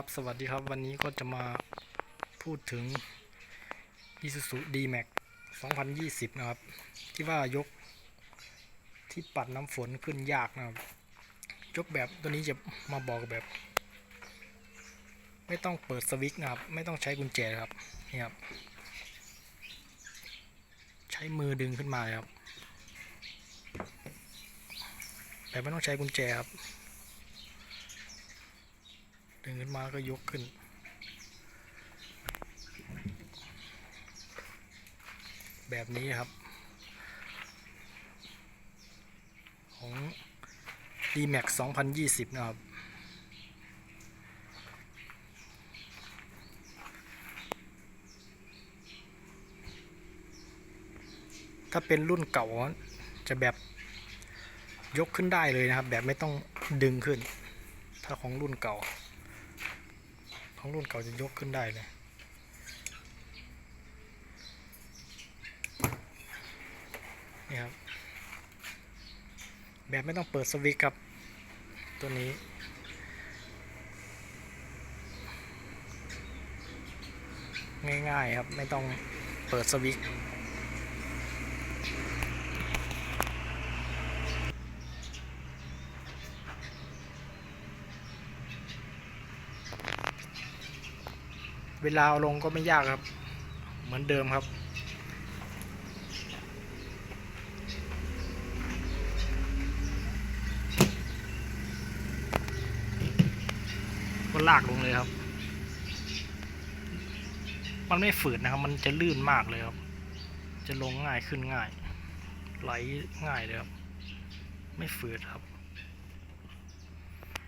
ครับ สวัสดีครับ วันนี้ก็จะมาพูดถึง Isuzu D-Max 2020 นะครับ ที่ว่ายกที่ปัดน้ำฝนขึ้นยากนะครับ ยกแบบตัวนี้จะมาบอกแบบ ไม่ต้องเปิดสวิตช์นะครับ ไม่ต้องใช้กุญแจครับนี่ครับ ใช้มือดึงขึ้นมาเลยครับแบบไม่ต้องใช้กุญแจครับ ดึงขึ้นมาก็ยกขึ้น แบบนี้ครับ ของ D-Max 2020 นะครับถ้าเป็นรุ่นเก่าจะแบบยกขึ้นได้เลยนะครับ แบบไม่ต้องดึงขึ้น ถ้าของรุ่นเก่า ของรุ่นเก่าจะยกขึ้นได้เลยนี่ครับแบบไม่ต้องเปิดสวิตครับ ตัวนี้ ง่ายๆครับ ไม่ต้องเปิดสวิต เวลาเอาลงก็ไม่ยากครับ เหมือนเดิมครับ ก็ลากลงเลยครับ มันไม่ฝืดนะครับ มันจะลื่นมากเลยครับ จะลงง่ายขึ้นง่าย ไหลง่ายเลยครับ ไม่ฝืดครับ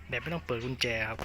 แบบไม่ต้องเปิดกุญแจครับ